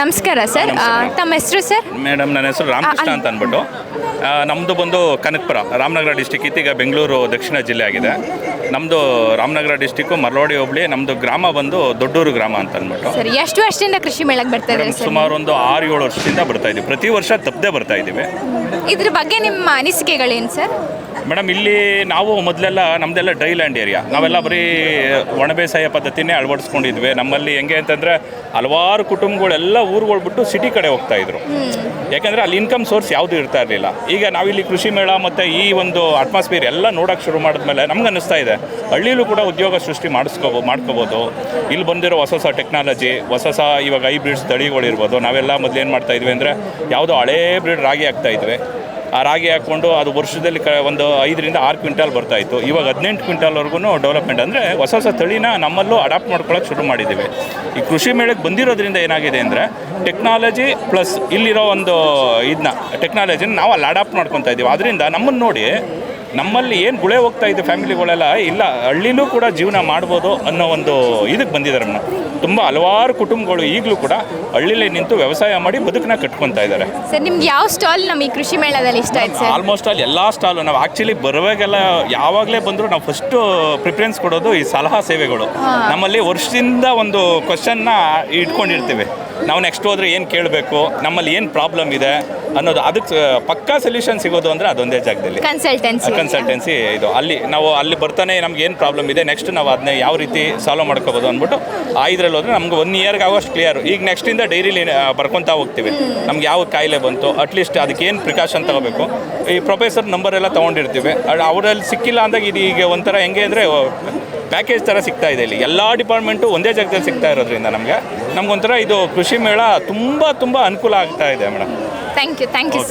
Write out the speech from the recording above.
ನಮಸ್ಕಾರ ಸರ್. ತಮ್ಮ ಹೆಸರು ಸರ್? ಮೇಡಮ್ ನನ್ನ ಹೆಸರು ರಾಮಕೃಷ್ಣ ಅಂತ ಅಂದ್ಬಿಟ್ಟು. ನಮ್ಮದು ಬಂದು ಕನಕಪುರ ರಾಮನಗರ ಡಿಸ್ಟಿಕ್ ಇತ್ತೀಗ ಬೆಂಗಳೂರು ದಕ್ಷಿಣ ಜಿಲ್ಲೆ ಆಗಿದೆ. ನಮ್ಮದು ರಾಮನಗರ ಡಿಸ್ಟಿಕ್ಕು ಮರಳೋಡಿ ಹೋಬಳಿ ನಮ್ಮದು ಗ್ರಾಮ ಬಂದು ದೊಡ್ಡೂರು ಗ್ರಾಮ ಅಂತ ಅಂದ್ಬಿಟ್ಟು. ಸರ್ ಎಷ್ಟು ವರ್ಷದಿಂದ ಕೃಷಿ ಮೇಳಕ್ಕೆ ಬರ್ತಾ ಇದ್ದಾರೆ ಸರ್? ಸುಮಾರು ಒಂದು ಆರು ಏಳು ವರ್ಷದಿಂದ ಬರ್ತಾ ಇದ್ದೀವಿ ಪ್ರತಿ ವರ್ಷ ತಪ್ಪದೆ ಬರ್ತಾ ಇದ್ದೀವಿ. ಇದ್ರ ಬಗ್ಗೆ ನಿಮ್ಮ ಅನಿಸಿಕೆಗಳೇನು ಸರ್? ಮೇಡಮ್ ಇಲ್ಲಿ ನಾವು ಮೊದಲೆಲ್ಲ ನಮ್ಮದೆಲ್ಲ ಡ್ರೈ ಲ್ಯಾಂಡ್ ಏರಿಯಾ ನಾವೆಲ್ಲ ಬರೀ ಒಣ ಬೇಸಾಯ ಪದ್ಧತಿನೇ ಅಳವಡಿಸ್ಕೊಂಡಿದ್ವಿ. ನಮ್ಮಲ್ಲಿ ಹೆಂಗೆ ಅಂತಂದರೆ ಹಲವಾರು ಕುಟುಂಬಗಳೆಲ್ಲ ಊರುಗಳು ಬಿಟ್ಟು ಸಿಟಿ ಕಡೆ ಹೋಗ್ತಾ ಇದ್ರು. ಯಾಕಂದ್ರೆ ಅಲ್ಲಿ ಇನ್ಕಮ್ ಸೋರ್ಸ್ ಯಾವುದು ಇರ್ತಾ ಇರಲಿಲ್ಲ. ಈಗ ನಾವಿಲ್ಲಿ ಕೃಷಿ ಮೇಳ ಮತ್ತು ಈ ಒಂದು ಅಟ್ಮಾಸ್ಫಿಯರ್ ಎಲ್ಲ ನೋಡೋಕೆ ಶುರು ಮಾಡಿದ್ಮೇಲೆ ನಮ್ಗೆ ಅನಿಸ್ತಾ ಇದೆ. ಹಳ್ಳಿಲೂ ಕೂಡ ಉದ್ಯೋಗ ಸೃಷ್ಟಿ ಮಾಡಿಸ್ಕೋಬೋ ಮಾಡ್ಕೋಬೋದು. ಇಲ್ಲಿ ಬಂದಿರೋ ಹೊಸ ಹೊಸ ಟೆಕ್ನಾಲಜಿ ಹೊಸ ಹೊಸ ಇವಾಗ ಹೈಬ್ರಿಡ್ಸ್ ತಳಿಗಳು ಇರ್ಬೋದು ನಾವೆಲ್ಲ ಮೊದಲು ಏನು ಮಾಡ್ತಾ ಇದ್ವಿ ಅಂದರೆ ಯಾವುದೋ ಹಳೇ ಬ್ರಿಡ್ ರಾಗಿ ಆಗ್ತಾ ಇದ್ವಿ. ಆ ರಾಗಿ ಹಾಕ್ಕೊಂಡು ಅದು ವರ್ಷದಲ್ಲಿ ಕ ಒಂದು ಐದರಿಂದ ಆರು ಕ್ವಿಂಟಾಲ್ ಬರ್ತಾ ಇತ್ತು. ಇವಾಗ ಹದಿನೆಂಟು ಕ್ವಿಂಟಾಲ್ವರೆಗೂ ಡೆವಲಪ್ಮೆಂಟ್ ಅಂದರೆ ಹೊಸ ಹೊಸ ತಳಿನ ನಮ್ಮಲ್ಲೂ ಅಡಾಪ್ಟ್ ಮಾಡ್ಕೊಳ್ಳೋಕೆ ಶುರು ಮಾಡಿದ್ದೀವಿ. ಈ ಕೃಷಿ ಮೇಳಕ್ಕೆ ಬಂದಿರೋದ್ರಿಂದ ಏನಾಗಿದೆ ಅಂದರೆ ಟೆಕ್ನಾಲಜಿ ಪ್ಲಸ್ ಇಲ್ಲಿರೋ ಒಂದು ಇದನ್ನ ಟೆಕ್ನಾಲಜಿನ ನಾವು ಅಲ್ಲಿ ಅಡಾಪ್ಟ್ ಮಾಡ್ಕೊತಾ ಇದ್ದೀವಿ. ಅದರಿಂದ ನಮ್ಮನ್ನು ನೋಡಿ ನಮ್ಮಲ್ಲಿ ಏನು ಗುಳೆ ಹೋಗ್ತಾ ಇದೆ ಫ್ಯಾಮಿಲಿಗಳೆಲ್ಲ ಇಲ್ಲ ಹಳ್ಳಿಲೂ ಕೂಡ ಜೀವನ ಮಾಡ್ಬೋದು ಅನ್ನೋ ಒಂದು ಇದಕ್ಕೆ ಬಂದಿದ್ದಾರೆ ಮೇಡಮ್ ತುಂಬ ಹಲವಾರು ಕುಟುಂಬಗಳು ಈಗಲೂ ಕೂಡ ಹಳ್ಳಿಲೇ ನಿಂತು ವ್ಯವಸಾಯ ಮಾಡಿ ಬದುಕನ್ನ ಕಟ್ಕೊತಾ ಇದ್ದಾರೆ. ಸರ್ ನಿಮ್ಗೆ ಯಾವ ಸ್ಟಾಲ್ ನಮ್ಮ ಈ ಕೃಷಿ ಮೇಳದಲ್ಲಿ ಇಷ್ಟ ಆಯ್ತು ಸರ್? ಆಲ್ಮೋಸ್ಟ್ ಆಲ್ ಎಲ್ಲ ಸ್ಟಾಲು ನಾವು ಆ್ಯಕ್ಚುಲಿ ಬರುವಾಗೆಲ್ಲ ಯಾವಾಗಲೇ ಬಂದರೂ ನಾವು ಫಸ್ಟು ಪ್ರಿಫರೆನ್ಸ್ ಕೊಡೋದು ಈ ಸಲಹಾ ಸೇವೆಗಳು. ನಮ್ಮಲ್ಲಿ ವರ್ಷದಿಂದ ಒಂದು ಕ್ವಶನ್ನ ಇಟ್ಕೊಂಡಿರ್ತೀವಿ. ನಾವು ನೆಕ್ಸ್ಟ್ ಹೋದರೆ ಏನು ಕೇಳಬೇಕು? ನಮ್ಮಲ್ಲಿ ಏನು ಪ್ರಾಬ್ಲಮ್ ಇದೆ ಅನ್ನೋದು ಅದಕ್ಕೆ ಪಕ್ಕಾ ಸೊಲ್ಯೂಷನ್ ಸಿಗೋದು ಅಂದರೆ ಅದೊಂದೇ ಜಾಗದಲ್ಲಿ. ಕನ್ಸಲ್ಟೆನ್ಸಿ ಕನ್ಸಲ್ಟೆನ್ಸಿ ಇದು. ಅಲ್ಲಿ ನಾವು ಅಲ್ಲಿ ಬರ್ತಾನೆ ನಮ್ಗೆ ಏನು ಪ್ರಾಬ್ಲಮ್ ಇದೆ ನೆಕ್ಸ್ಟ್ ನಾವು ಅದನ್ನ ಯಾವ ರೀತಿ ಸಾಲ್ವ್ ಮಾಡ್ಕೋಬೋದು ಅಂದ್ಬಿಟ್ಟು ಆ ಇದ್ರಲ್ಲಿ ಹೋದ್ರೆ ನಮ್ಗೆ ಒನ್ ಇಯರ್ಗೆ ಆಗೋಷ್ಟು ಕ್ಲಿಯರ್ ಈಗ ನೆಕ್ಸ್ಟಿಂದ ಡೈರಿಲಿ ಬರ್ಕೊತಾ ಹೋಗ್ತೀವಿ. ನಮ್ಗೆ ಯಾವ ಕಾಯಿಲೆ ಬಂತು ಅಟ್ಲೀಸ್ಟ್ ಅದಕ್ಕೆ ಏನು ಪ್ರಿಕಾಷನ್ ತಗೋಬೇಕು? ಈ ಪ್ರೊಫೆಸರ್ ನಂಬರ್ ಎಲ್ಲ ತೊಗೊಂಡಿರ್ತೀವಿ. ಅವರಲ್ಲಿ ಸಿಕ್ಕಿಲ್ಲ ಅಂದಾಗ ಇದು ಈಗ ಒಂಥರ ಹೆಂಗೆ ಅಂದರೆ ಪ್ಯಾಕೇಜ್ ಥರ ಸಿಗ್ತಾ ಇದೆ ಇಲ್ಲಿ. ಎಲ್ಲ ಡಿಪಾರ್ಟ್ಮೆಂಟು ಒಂದೇ ಜಾಗದಲ್ಲಿ ಸಿಗ್ತಾ ಇರೋದ್ರಿಂದ ನಮಗೆ. ನಮಗೊಂಥರ ಇದು ಕೃಷಿ ಮೇಳ ತುಂಬ ತುಂಬ ಅನುಕೂಲ ಆಗ್ತಾ ಇದೆ madam. Thank you thank you